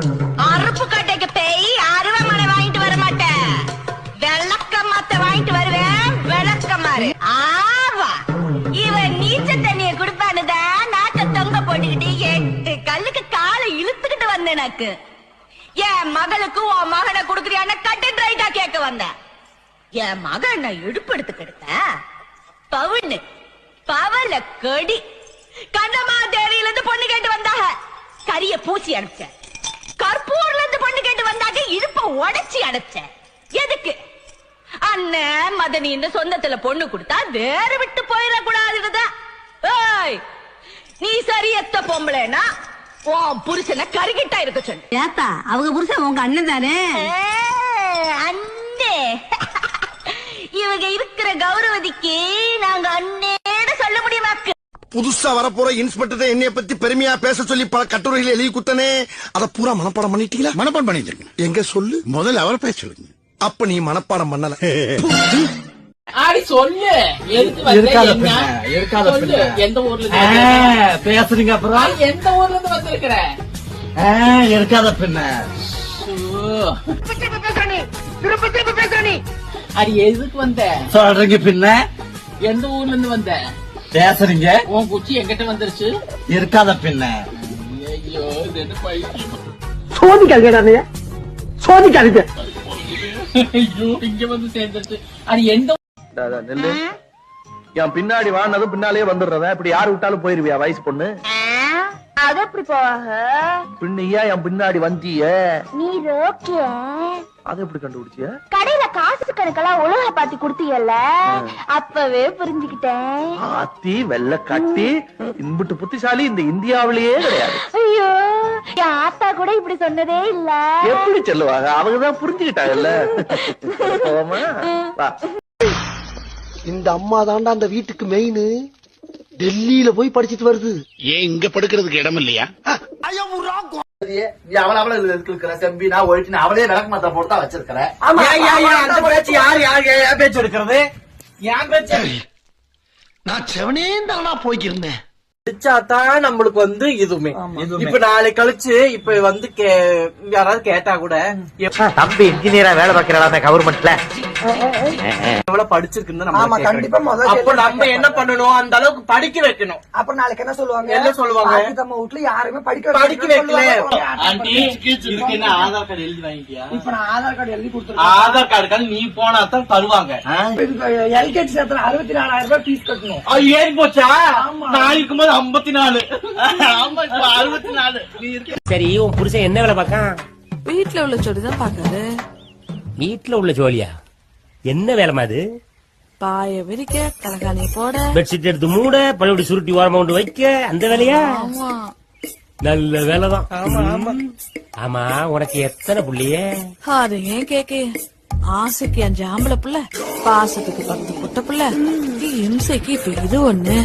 அறுப்பு கட்டைக்கு பேய் அருவமனை வாங்கிட்டு வர மாட்டேன் வெள்ளக்கம்மாத்த வாங்கிட்டு வருவேன். விளக்கமாறு ஆவா. இவன் நீச்ச தண்ணிய குடுப்பானுதான் நாக்க தொங்க போட்டுக்கிட்டு எட்டு கல்லுக்கு காலை இழுத்துக்கிட்டு வந்தேன் எனக்கு. என் மகளுக்கு உன் மகனை குடுக்குறியான கட்டு ரைட்டா கேட்க வந்தேன். என் மகன் நான் இடுப்படுத்து கெடுத்த பவுன்னு பவல கொடி. கண்ணமா தேவியில இருந்து பொண்ணு கேட்டு வந்தாக கரிய பூசி அனுப்பிச்சேன் கற்பூர்ல இருந்து பொண்ணு கேட்டு வந்தாங்க இடுப்ப உடைச்சி அனுப்பிச்சேன் எதுக்கு? அண்ணன் மதனின்னு சொந்தத்துல பொண்ணு கொடுத்தா வேற விட்டு போயிடக்கூடாதுதான் ஏய் நீ சரியத்த பொம்பளைனா உன் புருஷனை கருகிட்டா இருக்க சொல்லு. ஏத்தா அவங்க புருஷன் உங்க அண்ணன் தானே? அண்ணே. இவங்க இருக்கிற கௌரவதிக்கு நாங்க முடியுமாக்கு புதுசா வரப்போற இன்ஸ்பெக்டர் என்னைய பத்தி பெருமையா பேச சொல்லி பல கட்டுரைகள் எழுதி குத்தனே அத பூரா மனப்பாடம் பண்ணிட்டீங்களா? மனப்பாடம் பண்ணிட்டு எங்க சொல்லு? முதல்ல அவர் பேச சொல்லுங்க. அப்ப நீ மனப்பாடம் பண்ணல. பேசுறீங்க அப்புறம். ஆடி, எந்த ஊர்ல இருந்து வந்திருக்கிற? ஆ, இருக்காத பின்ன அடி எதுக்கு வந்த? சொல்றீங்க பின்ன. எந்த ஊர்ல இருந்து வந்த? பேசுறீங்க உன் குச்சி எங்கிட்ட வந்துருச்சு. இருக்காத பின்ன. ஐயோ இது என்ன பைத்தியம்? சோதிக்காதீங்க சோதிக்காதீங்க. ஐயோ இங்க வந்து சேர்ந்துருச்சு. அடி எந்த நெல்லு. என் பின்னாடி வானதும் பின்னாலேயே வந்துடுறவன் இப்படி யாரு விட்டாலும் போயிருவியா வயசு பொண்ணு? அது எப்படி போவாங்க? பின்னையா என் பின்னாடி வந்திய? நீ ரோக்கிய? அதை எப்படி கண்டுபிடிச்சிய? கடையில காசு கணக்கெல்லாம் உலக பாத்தி குடுத்தீங்கல்ல அப்பவே புரிஞ்சுக்கிட்டேன். ஆத்தி வெள்ள கட்டி இன்புட்டு புத்திசாலி இந்த இந்தியாவிலேயே கிடையாது. ஐயோ என் ஆத்தா கூட இப்படி சொன்னதே இல்ல. எப்படி சொல்லுவாங்க? அவங்கதான் புரிஞ்சுக்கிட்டாங்கல்ல. இந்த அம்மா தாண்டா அந்த வீட்டுக்கு மெயின் டெல்லியில போய் படிச்சிட்டு வருது. ஏன் இங்க படுக்கிறதுக்கு இடம் இல்லையா? நீ அவள அவள இருக்கிற செம்பி நான் ஒழிச்சு அவளே விளக்கு மாத்த போட்டு தான் வச்சிருக்கிறேன் அந்த பேச்சு யார் யார் பேச்சு எடுக்கிறது? ஏன் பேச்சு? நான் செவனே தானா போய்க்கிருந்தேன். தான் நம்மளுக்கு வந்து இதுவுமே. இப்ப நாளை கழிச்சு இப்ப வந்து கே- யாராவது கேட்டா கூட தம்பி இன்ஜினியரா வேலை பார்க்கிறாங்க கவர்மெண்ட்ல எவ்வளவு படிச்சிருக்குன்னு நம்ம கண்டிப்பா அப்ப நம்ம என்ன பண்ணணும்? அந்த அளவுக்கு படிக்க வைக்கணும். அப்ப நாளைக்கு என்ன சொல்லுவாங்க? என்ன சொல்லுவாங்க? நம்ம வீட்டுல யாருமே படிக்க படிக்க வைக்கல. ஆதார் கார்டு எழுதி வாங்கிட்டியா? இப்ப நான் ஆதார் கார்டு எழுதி கொடுத்துருக்கேன். ஆதார் கார்டுக்காக நீ போனா தான் தருவாங்க. எல்கேஜி சேர்த்துல அறுபத்தி நாலாயிரம் ரூபாய் ஃபீஸ் கட்டணும். அது ஏறி போச்சா? நான் இருக்கும்போது ஐம்பத்தி நாலு ஆமா இப்ப அறுபத்தி நாலு நீ இருக்க. சரி உன் புருஷன் என்ன வேலை பார்க்கான்? வீட்ல உள்ள ஜோடி தான் பாக்குறது வீட்டுல உள்ள ஜோலியா? என்ன வேலைமா அது? பாய விரிக்க தலகாணிய போட. பெட்ஷீட் எடுத்து மூட பழைய சுருட்டி ஓரமா கொண்டு வைக்க. அந்த வேலையா? ஆமா. நல்ல வேலைதான். ஆமா உனக்கு எத்தனை புள்ளிய? அது ஏன் கேக்கு? ஆசைக்கு அஞ்சு ஆம்பளை புள்ள பாசத்துக்கு பத்து புட்ட புள்ள. இம்சைக்கு இப்ப இது ஒண்ணு.